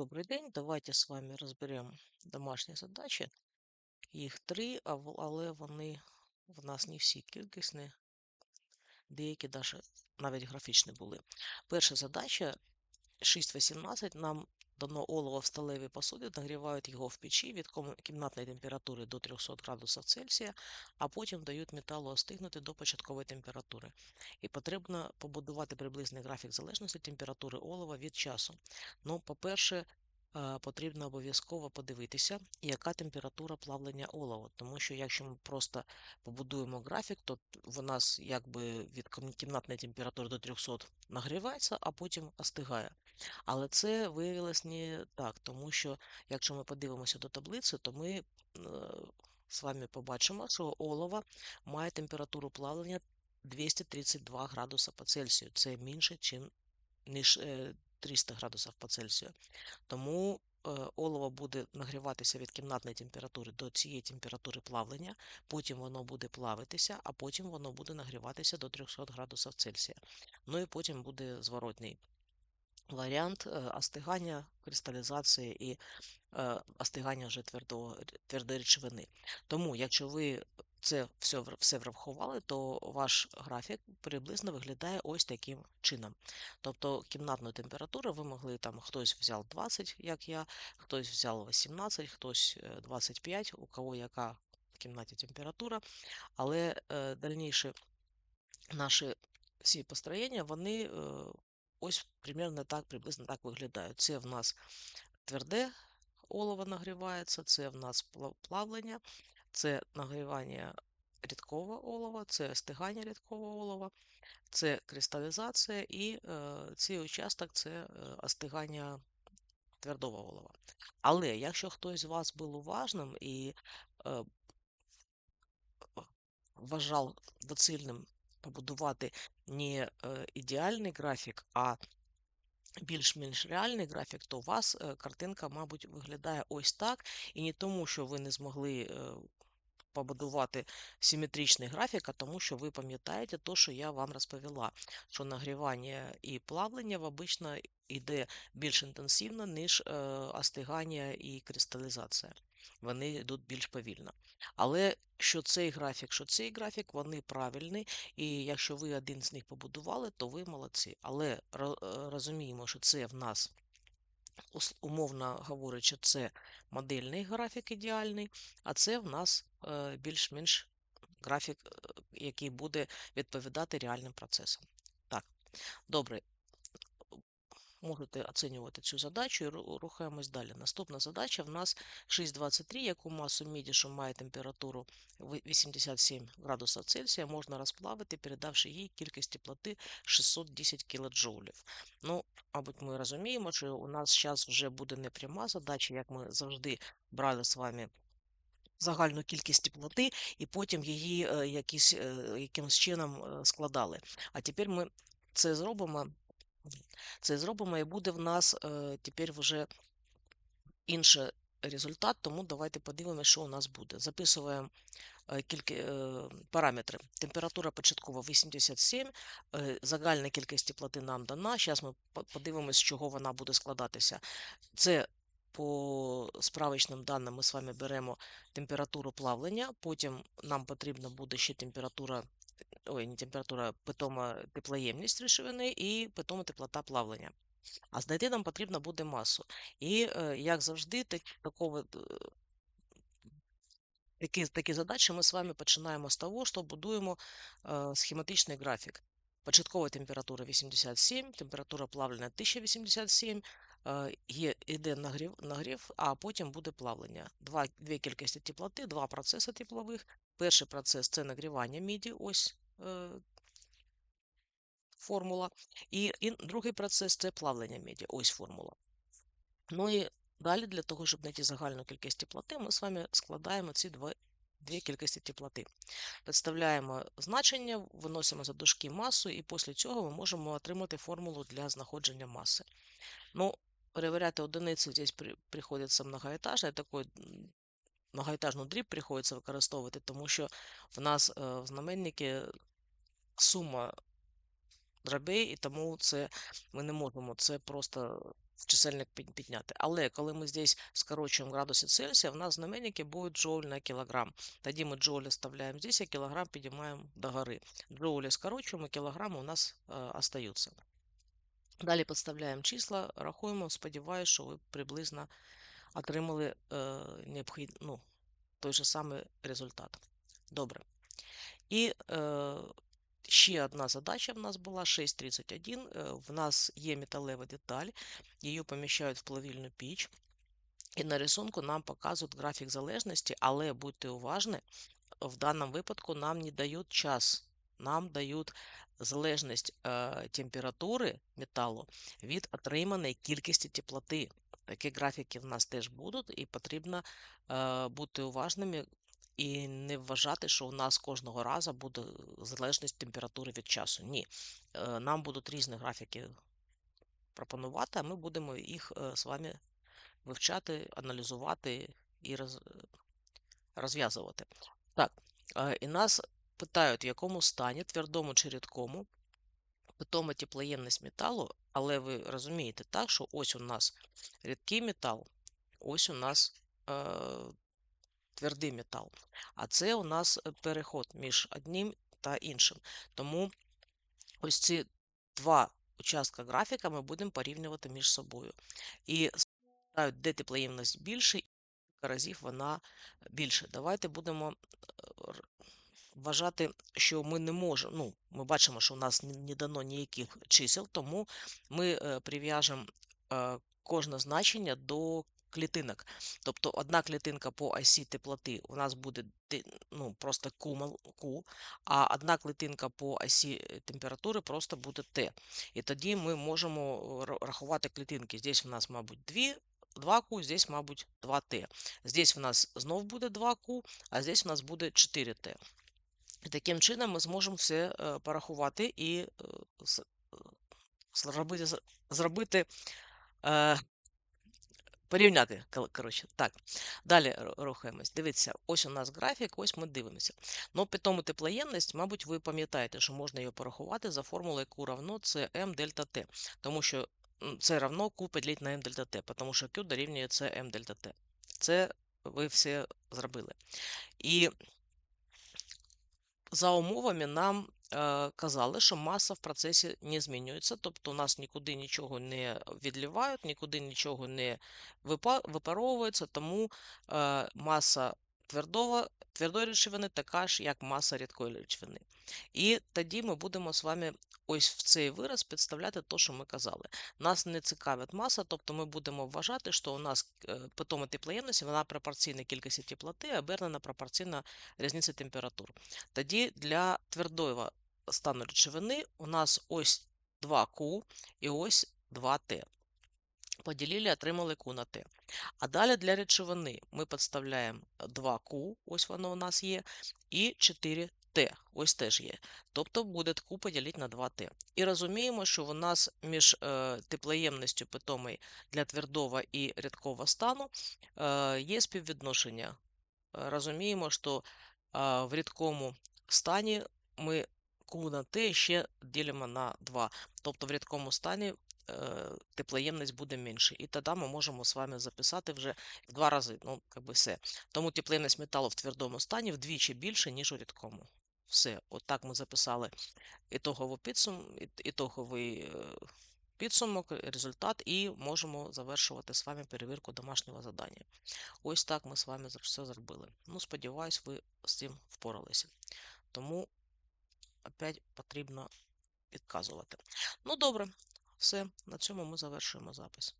Добрый день. Давайте з вами розберемо домашні задачі. Їх три, але вони в нас не всі кількісні, деякі навіть графічні були. Перша задача 6.18 нам дано олово в сталевій посуді, нагрівають його в печі від кімнатної температури до 300 градусів Цельсія, а потім дають металу остигнути до початкової температури. І потрібно побудувати приблизний графік залежності температури олова від часу. Ну, по-перше, потрібно обов'язково подивитися, яка температура плавлення олова. Тому що якщо ми просто побудуємо графік, то в нас якби від кімнатної температури до 300 нагрівається, а потім остигає. Але це виявилось не так, тому що якщо ми подивимося до таблиці, то ми е, з вами побачимо, що олово має температуру плавлення 232 градуса по Цельсію. Це менше, ніж е, 300 градусів по Цельсію. Тому е, олово буде нагріватися від кімнатної температури до цієї температури плавлення, потім воно буде плавитися, а потім воно буде нагріватися до 300 градусів Цельсія. Ну і потім буде зворотний варіант е, остигання, кристалізації і е, остигання вже твердого, р- твердої речовини. Тому, якщо ви це все, все врахували, то ваш графік приблизно виглядає ось таким чином. Тобто кімнатну температуру ви могли там хтось взяв 20, як я, хтось взяв 18, хтось е, 25, у кого яка в кімнаті температура, але е, дальніше наші всі построєння, вони е, ось примерно так, приблизно так виглядають. Це в нас тверде олово нагрівається, це в нас плавлення, це нагрівання рідкого олова, це стигання рідкого олова, це кристалізація і е, цей участок це е, остигання твердого олова. Але якщо хтось з вас був уважним і е, вважав доцільним побудувати не е, ідеальний графік, а більш-менш реальний графік, то у вас е, картинка, мабуть, виглядає ось так. І не тому, що ви не змогли е, побудувати симетричний графік, а тому, що ви пам'ятаєте те, що я вам розповіла, що нагрівання і плавлення обично йде більш інтенсивно, ніж е, остигання і кристалізація. Вони йдуть більш повільно. Але що цей графік, що цей графік, вони правильні, і якщо ви один з них побудували, то ви молодці. Але е, розуміємо, що це в нас умовно говорячи, це модельний графік ідеальний, а це в нас е, більш-менш графік, е, який буде відповідати реальним процесам. Так, добре. Можете оцінювати цю задачу і рухаємось далі. Наступна задача в нас 6,23, яку масу міді, що має температуру 87 градусів Цельсія, можна розплавити, передавши їй кількість теплоти 610 кДж. Ну, мабуть, ми розуміємо, що у нас зараз вже буде не пряма задача, як ми завжди брали з вами загальну кількість теплоти і потім її е, якісь, е, якимось чином е, складали. А тепер ми це зробимо. Це зробимо, і буде в нас е, тепер вже інший результат, тому давайте подивимося, що у нас буде. Записуємо е, кілька е, параметри. Температура початкова 87, е, загальна кількість теплоти нам дана. Зараз ми подивимося, з чого вона буде складатися. Це по справочним даним ми з вами беремо температуру плавлення, потім нам потрібна буде ще температура, ой, не температура, питома теплоємність речовини і питома теплота плавлення. А знайти нам потрібно буде масу. І, е, як завжди, так, такого, е, такі, такі задачі ми з вами починаємо з того, що будуємо е, схематичний графік. Початкова температура 87, температура плавлення 1087, е, нагрів, нагрів, а потім буде плавлення. Два, дві кількості теплоти, два процеси теплових. Перший процес це нагрівання міді, ось формула. І, і другий процес це плавлення міді, ось формула. Ну і далі для того, щоб знайти загальну кількість теплоти, ми з вами складаємо ці два, дві кількості теплоти. Підставляємо значення, виносимо за дужки масу, і після цього ми можемо отримати формулу для знаходження маси. Ну, перевіряти одиниці здесь при, приходиться многоетажне, такий многоетажну дріб приходиться використовувати, тому що в нас е, в знаменнику сума дробей, і тому це ми не можемо це просто чисельник підняти. Але коли ми здесь скорочуємо градуси Цельсія, в нас знаменники будуть джоуль на кілограм. Тоді ми джоулі вставляємо здесь, а кілограм підіймаємо догори. Джоулі скорочуємо, кілограми у нас е, остаються. Далі підставляємо числа, рахуємо, сподіваюся, що ви приблизно отримали е, необхід, ну, той же самий результат. Добре. І е, ще одна задача в нас була 6.31. Е, В нас є металева деталь, її поміщають в плавільну піч. І на рисунку нам показують графік залежності, але будьте уважні, в даному випадку нам не дають час, нам дають залежність е, температури металу від отриманої кількості теплоти. Такі графіки в нас теж будуть, і потрібно е, бути уважними і не вважати, що у нас кожного разу буде залежність температури від часу. Ні. Е, нам будуть різні графіки пропонувати, а ми будемо їх е, з вами вивчати, аналізувати і роз, розв'язувати. Так, е, і нас питають, в якому стані, твердому чи рідкому, питома теплоємність металу, але ви розумієте, так, що ось у нас рідкий метал, ось у нас е, твердий метал. А це у нас е, переход між одним та іншим. Тому ось ці два участка графіка ми будемо порівнювати між собою. І спитають, де теплоємність більше, і кілька разів вона більше. Давайте будемо е, вважати, що ми не можемо. Ну, ми бачимо, що у нас не дано ніяких чисел, тому ми е, прив'яжемо кожне значення до клітинок. Тобто одна клітинка по осі теплоти у нас буде ну, просто Q, Q, а одна клітинка по осі е, температури просто буде Т. І тоді ми можемо рахувати клітинки. Здесь у нас, мабуть, 2, 2Q, здесь, мабуть, 2Т. Здесь в нас знов буде 2Q, а здесь у нас буде 4Т. І таким чином ми зможемо все е, порахувати і е, е, зробити, зробити е, порівняти. Коротше, так. Далі рухаємось. Дивіться, ось у нас графік, ось ми дивимося. Ну, питому теплоємність, мабуть, ви пам'ятаєте, що можна її порахувати за формулою Q равно CM дельта T. Тому що це равно Q поділити на M дельта T, тому що Q дорівнює CM дельта T. Це ви все зробили. І за умовами нам казали, що маса в процесі не змінюється, тобто у нас нікуди нічого не відлівають, нікуди нічого не випаровується, тому е, маса твердого, твердої речовини така ж, як маса рідкої речовини. І тоді ми будемо з вами ось в цей вираз підставляти те, що ми казали. Нас не цікавить маса, тобто ми будемо вважати, що у нас е, питома теплоємності, вона пропорційна кількості теплоти, обернена пропорційна різниці температур. Тоді для твердого стану речовини у нас ось 2Q і ось 2Т. Поділили, отримали Q на Т. А далі для речовини ми підставляємо 2Q, ось воно у нас є, і 4Т, ось теж є. Тобто буде Q поділити на 2Т. І розуміємо, що у нас між е, теплоємністю питомої для твердого і рідкого стану е, є співвідношення. Е, Розуміємо, що в рідкому стані ми Q на Т ще ділимо на 2. Тобто в рідкому стані теплоємність буде менше. І тоді ми можемо з вами записати вже в два рази. Ну, як би все. Тому теплоємність металу в твердому стані вдвічі більше, ніж у рідкому. Все, от так ми записали ітоговий підсум, ітоговий е, підсумок, результат, і можемо завершувати з вами перевірку домашнього завдання. Ось так ми з вами все зробили. Ну, сподіваюсь, ви з цим впоралися. Тому опять потрібно підказувати. Ну, добре, все, на цьому ми завершуємо запис.